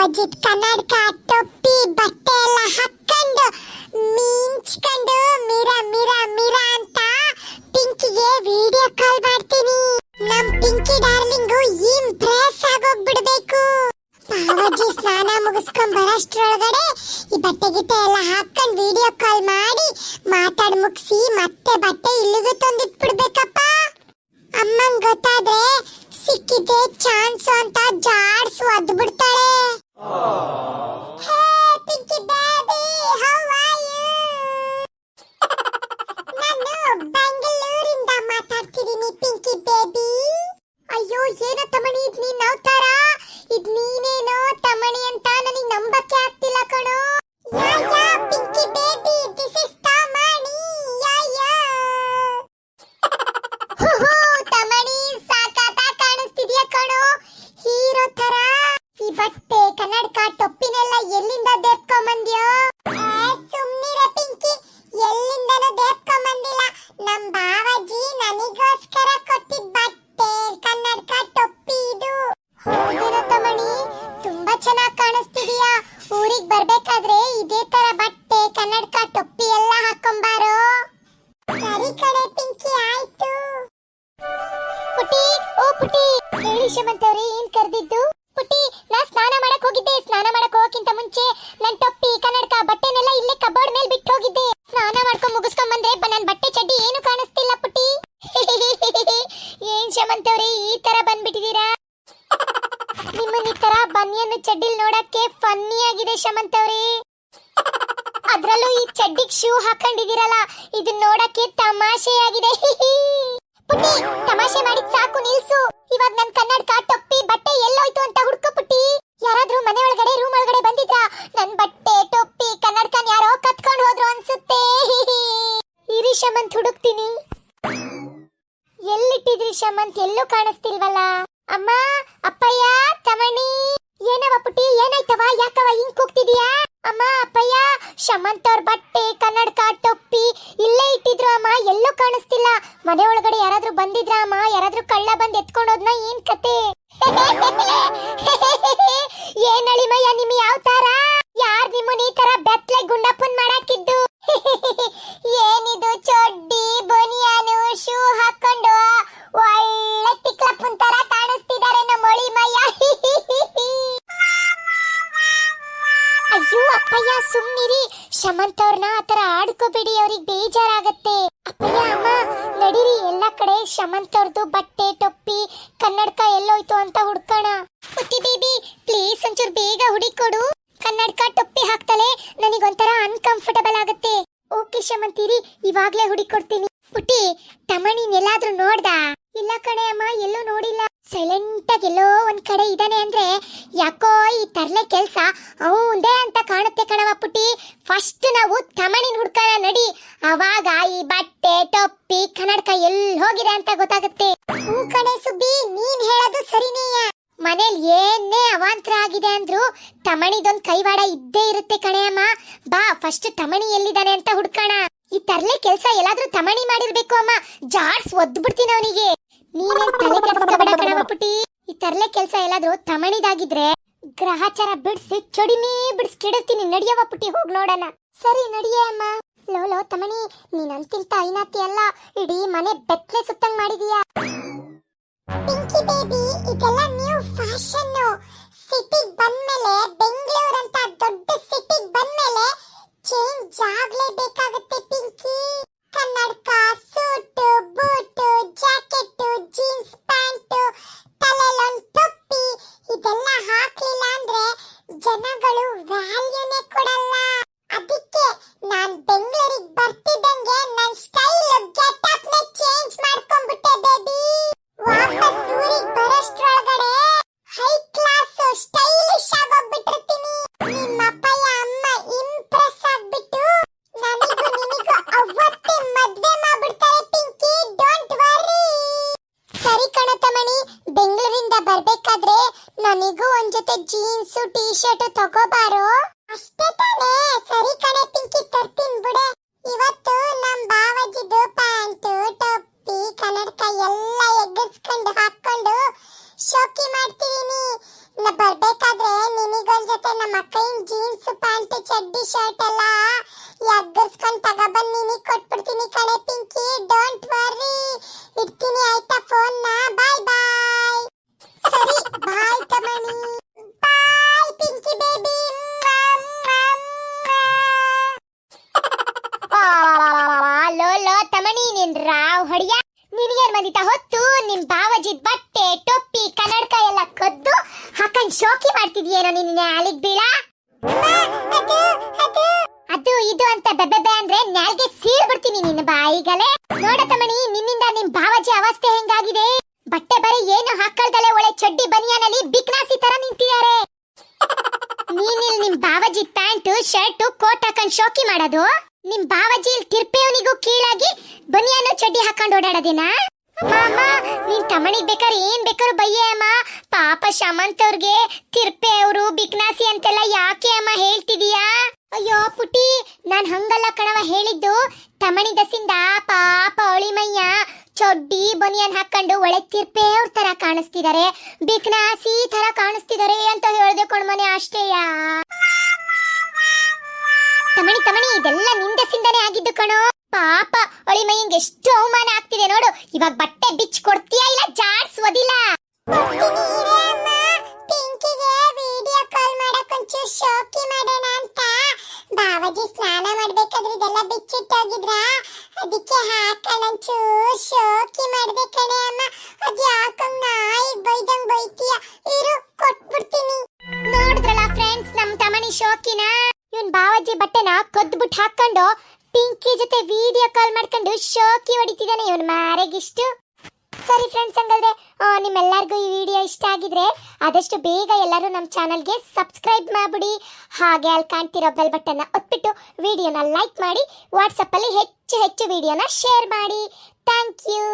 ಬಾವಾಜಿದ್ ಕನ್ನಡಕ ಟೊಪ್ಪಿ ಬಟ್ಟೆ ಎಲ್ಲ ಹಾಕೊಂಡು ಮಿಂಚ್ಕೊಂಡು, ಮಿರ ಮಿರ ಮಿರ ಅಂತ ಪಿಂಕಿಗೆ ವಿಡಿಯೋ ಕಾಲ್ ಮಾಡ್ತೀನಿ. ನಮ್ ಪಿಂಕಿ ಡಾರ್ಲಿಂಗು ಇಂಪ್ರೆಸ್ ಆಗೋಗ್ಬಿಡ್ಬೇಕು. ಬಾವಾಜಿ ಸ್ನಾನ ಮುಗಿಸ್ಕೊಂಡ್ ಬರೋಷ್ಟ್ರೊಳಗಡೆ ಈ ಬಟ್ಟೆ ಗಿಟ್ಟೆ ಎಲ್ಲ ಹಾಕೊಂಡು ವಿಡಿಯೋ ಕಾಲ್ ಮಾಡಿ ಮಾತಾಡ್ ಮುಗಿಸಿ ಮತ್ತೆ ಬಟ್ಟೆ ಇಲ್ಲಿಗೂ ತಂದಿಟ್ಬಿಡ್ಬೇಕಪ್ಪ. ಅಮ್ಮಂಗ್ ಗೊತ್ತಾದ್ರೆ ಸಿಕ್ಕಿದೆ ಚಾನ್ಸ್ ಅಂತ ಜಾಡ್ಸು ಒದ್ದು ಹೇಳಿ ಶಮಂತ್ ಅವ್ರೆ ಏನ್ ಕರೆದಿದ್ದು? ಪುಟ್ಟಿ, ನಾ ಸ್ನಾನ ಮಾಡಕ್ ಹೋಗಿದ್ದೆ. ಸ್ನಾನ ಮಾಡಕ್ ಹೋಗಕ್ಕಿಂತ ಮುಂಚೆ ನನ್ ಟೊಪ್ಪಿ, ಕನ್ನಡಕ, ಬಟ್ಟೆನೆಲ್ಲ ಇಲ್ಲೇ ಕಬೋರ್ಡ್ ಮೇಲೆ ಬಿಟ್ಟು ಹೋಗಿದ್ದೆ. ಸ್ನಾನ ಮಾಡ್ಕೊಂಡ್ ಮುಗಿಸ್ಕೊಂಡ್ ಬಂದ್ರೆ ನನ್ ಬಟ್ಟೆ ಚಡ್ಡಿ ಏನು ಕಾಣಿಸ್ತಿಲ್ಲ ಪುಟ್ಟಿ. ಏನ್ ಶಮಂತ್ ಅವ್ರೆ ಈ ತರ ಬಂದ್ಬಿಟ್ಟಿದೀರಾ? ನಿಮ್ಮನ್ನ ಈ ತರ ಬನ್ನಿಯನ್ನು ಚಡ್ಡಿಲ್ ನೋಡಕ್ಕೆ ಫನ್ನಿ ಆಗಿದೆ ಶಮಂತ್ ಅವ್ರೆ ಅದ್ರಲ್ಲೂ ಈ ಚಡ್ಡಿಗ್ ಶೂ ಹಾಕೊಂಡಿದಿರಲ್ಲ ಇದನ್ನ ನೋಡಕ್ಕೆ ತಮಾಷೆಯಾಗಿದೆ. ಪುಟ್ಟಿ, ತಮಾಷೆ ಮಾಡಿದ್ ಸಾಕು ನಿಲ್ಸು. ಇವಾಗ ನನ್ ಕನ್ನಡಕ ಟೊಪ್ಪಿ ಬಟ್ಟೆ ಎಲ್ಲೋಯ್ತು ಅಂತ ಹುಡ್ಕೋ ಪುಟ್ಟಿ. ಯಾರಾದ್ರೂ ಮನೆ ಒಳಗಡೆ ರೂಮ್ ಒಳಗಡೆ ಬಂದಿದ್ರಾ? ನನ್ ಬಟ್ಟೆ ಟೊಪ್ಪಿ ಕನ್ನಡಕನ್ ಯಾರೋ ಕತ್ಕೊಂಡು ಹೋದ್ರು ಅನ್ಸುತ್ತೆ. ಇರಿ ಶಮಂತ್ ಹುಡುಕ್ತೀನಿ. ಎಲ್ಲಿಟ್ಟಿದ್ರಿ ಶಮಂತ್? ಎಲ್ಲೂ ಕಾಣಿಸ್ತಿಲ್ವಲ್ಲ? ಅಮ್ಮ, ಅಪ್ಪಯ್ಯ ತಮಣಿ ಏನವ ಪುಟ್ಟಿ? ಏನಾಯ್ತವ? ಯಾಕವ ಹಿಂಗ್ ಕೂಗ್ತಿದೀಯಾ? ಅಮ್ಮ, ಅಪ್ಪಯ್ಯ, ಶಮಂತ್ ಅವ್ರ ಬಟ್ಟೆ ಕನ್ನಡಕ ಟೊಪ್ಪಿ ಇಲ್ಲೇ ಇಟ್ಟಿದ್ರು ಅಮ್ಮ, ಎಲ್ಲೂ ಕಾಣಿಸ್ತಿಲ್ಲ. ಮನೆ ಒಳಗಡೆ ಯಾರಾದ್ರೂ ಬಂದಿದ್ರ ಅಮ್ಮ? ಯಾರಾದ್ರೂ ಕಳ್ಳ ಬಂದ್ ಎತ್ಕೊಂಡೋದ್ನ ಏನ್ ಕತೆ? ಏನ್ ಅಳಿಮಯ್ಯ ನಿಮ್ ಯಾವ ತರ ಯಾರ್ ನಿಮ್ಮನ್ ಈ ತರ ಬೆತ್ಲೆ ಗುಂಡಪ್ಪನ್ ಮಾಡಾಕಿದ್ದು? ಏನಿದು ಚಡ್ಡಿ, ಬನಿಯಾನು, ಶೂ ಹಾಕೊಂಡು ಒಳ್ಳೆ ತಿಕ್ಲಪ್ಪನ್ ತರ ಕಾಣಿಸ್ತಿದ್ದಾರೆ ನಮ್ಮ ಅಳಿಮಯ್ಯ. ಅಯ್ಯೋ ಅಪ್ಪಯ್ಯ, ಸುಮ್ನಿರಿ. ಶಮಂತ್ ಅವ್ರನ್ನ ಆತರ ಆಡ್ಕೋಬೇಡಿ, ಅವ್ರಿಗೆ ಬೇಜಾರಾಗತ್ತೆ. ಅಪ್ಪಯ್ಯ, ಅಮ್ಮ, ನಡೀರಿ, ಎಲ್ಲ ಕಡೆ ಶಮಂತ್ ಅವ್ರದ್ದು ಬಟ್ಟೆ, ಟೊಪ್ಪಿ, ಕನ್ನಡಕ ಎಲ್ಲೋಯ್ತು ಅಂತ ಹುಡ್ಕೋಣ. ಪುಟ್ಟಿ ಬೇಬಿ ಪ್ಲೀಸ್ ಒಂಚೂರು ಬೇಗ ಹುಡಿಕೊಡು ಕನ್ನಡಕ, ಟೊಪ್ಪಿ ಹಾಕ್ತಲೆ ನನಗೊಂಥರ ಅನ್ಕಂಫರ್ಟಬಲ್ ಆಗುತ್ತೆ. ಓಕೆ ಶಮಂತಿರಿ ಇವಾಗ್ಲೇ ಹುಡಿಕೊಡ್ತೀನಿ ಪುಟ್ಟಿ ತಮಣಿನ್ ಎಲ್ಲಾದ್ರೂ ನೋಡ್ದ? ಇಲ್ಲ ಕಣೆ, ಅಮ್ಮ, ಎಲ್ಲೂ ನೋಡಿಲ್ಲ. ಸೈಲೆಂಟ್ ಆಗಿ ಎಲ್ಲೋ ಒಂದ್ ಕಡೆ ಇದಾನೆ ಅಂದ್ರೆ ಯಾಕೋ ಈ ತರಲೆ ಕೆಲಸ ಅವಂದೇ ಅಂತ ಕಾಣುತ್ತೆ ಕಣವ ಪುಟ್ಟಿ. ಫಸ್ಟ್ ನಾವು ತಮಣಿನ ಹುಡ್ಕಣ ನಡಿ. ಅವಾಗ ಈ ಬಟ್ಟೆ, ಟೊಪ್ಪಿ, ಕನ್ನಡಕ ಎಲ್ಲಿ ಹೋಗಿದೆ ಅಂತ ಗೊತ್ತಾಗುತ್ತೆ. ಹೂ ಕಣೆ ಸುಬ್ಬಿ, ನೀನ್ ಹೇಳೋದು ಸರಿನೇಯ. ಮನೇಲಿ ಏನೇ ಅವಾಂತರ ಆಗಿದೆ ಅಂದ್ರು ತಮಣಿದೊಂದು ಕೈವಾಡ ಇದ್ದೇ ಇರುತ್ತೆ ಕಣೆ ಅಮ್ಮ ಬಾ ಫಸ್ಟ್ ತಮಣಿ ಎಲ್ಲಿದ್ದಾನೆ ಅಂತ ಹುಡ್ಕೋಣ. ಈ ತರ್ಲೆ ಕೆಲ್ಸ ಎಲ್ಲಾದ್ರೂ ತಮಣಿ ಮಾಡಿರ್ಬೇಕು ಅಮ್ಮ. ಜಾಡ್ಸ್ ಒದ್ದು ಬಿಡ್ತೀನಿ ಅವನಿಗೆ. ನೀನೇನ್ ತಲೆ ಕೆಡಿಸ್ಕೋಬೇಡ ಕಣವ ಈ ತರ್ಲೆ ಕೆಲ್ಸ ಎಲ್ಲಾದ್ರೂ ತಮಣಿದಾಗಿದ್ರೆ ಗ್ರಹಚಾರ ಬಿಡ್ಸಿ ಚೊಡಿನೇ ಬಿಡಿಸ್ಕಿಡುತ್ತೀನಿ ನಡಿಯವ ಪುಟಿ ಹೋಗ್ ನೋಡೋಣ. ಸರಿ, ನಡಿಯೇ ಅಮ್ಮ. ಲೋ ಲೋ, ತಮಣಿ, ನೀನ್ ಅಂತಿಂತ ಐನಾತಿ ಅಲ್ಲ. ಇಡೀ ಮನೆ ಬೆತ್ತಲೆ ಸುತ್ತಂಗ್ ಮಾಡಿದೀಯಾ. ಪಿಂಕಿ ಬೇಬಿ, ಇದೆಲ್ಲ ನ್ಯೂ ಫ್ಯಾಷನ್ ಸಿಟಿಗ್ ಬಂದ್ಮೇಲೆ ಬೆಂಗಳೂರು ಅಂತ ದೊಡ್ಡ ಸಿಟಿಗ್ ಬಂದ್ಮೇಲೆ ಜೊತೆ ಜೀನ್ಸ್ ಟೀ ಶರ್ಟ್ ತಗೋಬಾರೋ? ನಿನಗೇನ್ ಹೊತ್ತು ನಿನ್ ಬಾವಜಿದ್ ಬಟ್ಟೆ, ಟೊಪ್ಪಿ ಕನ್ನಡಕ ಎಲ್ಲ ಕದ್ದು ಹಾಕೊಂಡ್ ಶೋಕಿ ಮಾಡ್ತಿದ್ಯೇನೋ ನಿನ್ನ ಅಲ್ಲಿಗ್ ಬೀಳ? ಅದು ಇದು ಅಂತ ಬೆಬ್ಬೆ ಅಂದ್ರೆ ನ್ಯಾಲ್ಗೆ ಸೀಳ್ ಬಿಡ್ತೀನಿ ನಿನ್ನ ಬಾಯಿಗಲೆ. ನೋಡ ತಮಣಿ ನಿನ್ನಿಂದ ನಿಮ್ ಬಾವಜಿ ಅವಸ್ಥೆ ಹೆಂಗಾಗಿದೆ? ಬಟ್ಟೆ ಬರೀ ಏನು ಹಾಕಲ್ದಲ್ಲೇ ಒಳ್ಳೆ ಚಡ್ಡಿ ಬನಿಯಾನಲ್ಲಿ ಬಿಕ್ನಾಸಿ ತರ ನಿಂತಿದ್ದಾರೆ. ನೀನಿಲ್ ನಿಮ್ ಬಾವಜಿ ಪ್ಯಾಂಟ್, ಶರ್ಟ್, ಕೋಟ್ ಹಾಕೊಂಡ್ ಶೋಕಿ ಮಾಡೋದು? ನಿಮ್ ಬಾವಜಿ ಇಲ್ಲಿ ತಿರ್ಪೆಯವನಿಗೂ ಕೀಳಾಗಿ ಬನಿಯಾನು ಚಡ್ಡಿ ಹಾಕೊಂಡ್ ಓಡಾಡೋದಿನ? ಮಾಮ ನೀನ್ ತಮಣಿಗ್ ಬೇಕಾದ್ರೆ ಏನ್ ಬೇಕಾದ್ರು ಬಯ್ಯೆ ಅಮ್ಮ. ಪಾಪ ಶಮಂತ್ ಅವ್ರಿಗೆ ತಿರ್ಪೆ ಅವರು ಬಿಕ್ನಾಸಿ ಅಂತೆಲ್ಲ ಯಾಕೆ ಅಮ್ಮ ಹೇಳ್ತಿದೀಯಾ? ಅಯ್ಯೋ ಪುಟಿ ನಾನ್ ಹಂಗಲ್ಲ ಕಣವ ಹೇಳಿದ್ದು. ತಮಣಿ ದಸಿಂದ ಪಾಪ ಅಳಿಮಯ್ಯ ಚೊಡ್ಡಿ, ಬನಿಯನ್ ಹಾಕೊಂಡು ಒಳೆ ತಿರ್ಪೆ ಅವ್ರ ತರ ಕಾಣಿಸ್ತಿದ್ದಾರೆ ಬಿಕ್ನಾಸಿ ತರ ಕಾಣಿಸ್ತಿದ್ದಾರೆ ಅಂತ ಹೇಳ್ದೆ ಕಣ್ಮನೆ ಅಷ್ಟೇಯ ತಮಣಿ ತಮಣಿ, ಇದೆಲ್ಲ ನಿಂದಸಿಂದನೇ ಆಗಿದ್ದು ಕಣೋ. ಪಾಪ ಅಳಿಮಯ್ಯಂಗೆ ಎಷ್ಟು ಅವಮಾನ ಆಗ್ತಿದೆ ನೋಡು. ಇವಾಗ ಬಟ್ಟೆ ಬಿಚ್ ಕೊಡ್ತೀಯಾ ಇಲ್ಲ ಜಾಡ್ಸೋದಿಲ್ಲ? ಪಿಂಕಿಗೆ ವಿಡಿಯೋ ಕಾಲ್ ಮಾಡಕ್ ಒಂಚೂರು ಶೋಕಿ ಮಾಡೋಣ ಅಂತ. ಬಾವಾಜಿ ಸ್ನಾನ ಮಾಡ್ಬೇಕಾದ್ರೆ ಇದೆಲ್ಲ ಬಿಚ್ಚಿಟ್ಟೋಗಿದ್ರ ಅದಕ್ಕೆ ಹಾಕಣ ಒಂಚೂರು ಶೋಕಿ ಮಾಡ್ದೆ ಕಣೆ ಅಮ್ಮ. ಅದ್ ಯಾಕಂಗ್ ನಾಯಿ ಬೈದಂಗ್ ಬೈತೀಯ? ಇರು ಕೊಟ್ಬಿಡ್ತೀನಿ. ನೋಡಿದ್ರಲ್ಲ ಫ್ರೆಂಡ್ಸ್ ನಮ್ ತಮಣಿ ಶೋಕಿನ? ಇವನ್ ಬಾವಾಜಿ ಬಟ್ಟೆನ ಕದ್ಬಿಟ್ಟು ಹಾಕೊಂಡು ಪಿಂಕಿ ಜೊತೆ ವಿಡಿಯೋ ಕಾಲ್ ಮಾಡ್ಕೊಂಡು ಶೋಕಿ ಹೊಡಿತಿದ್ದಾನೆ. ಇವನು ಮಾರೆಗಿಷ್ಟು ಸರಿ ಫ್ರೆಂಡ್ಸ್ ಹಂಗಾದ್ರೆ ನಿಮ್ಮೆಲ್ಲರಿಗೂ ಈ ವಿಡಿಯೋ ಇಷ್ಟ ಆಗಿದ್ರೆ ಆದಷ್ಟು ಬೇಗ ಎಲ್ಲರೂ ನಮ್ಮ ಚಾನಲ್ಗೆ ಸಬ್ಸ್ಕ್ರೈಬ್ ಮಾಡಿಬಿಡಿ. ಹಾಗೆ ಅಲ್ಲಿ ಕಾಣ್ತಿರೋ ಬೆಲ್ ಬಟನ್ನ ಒತ್ಬಿಟ್ಟು ವಿಡಿಯೋನ ಲೈಕ್ ಮಾಡಿ ವಾಟ್ಸಪ್ಪಲ್ಲಿ ಹೆಚ್ಚು ಹೆಚ್ಚು ವಿಡಿಯೋನ ಶೇರ್ ಮಾಡಿ. Thank you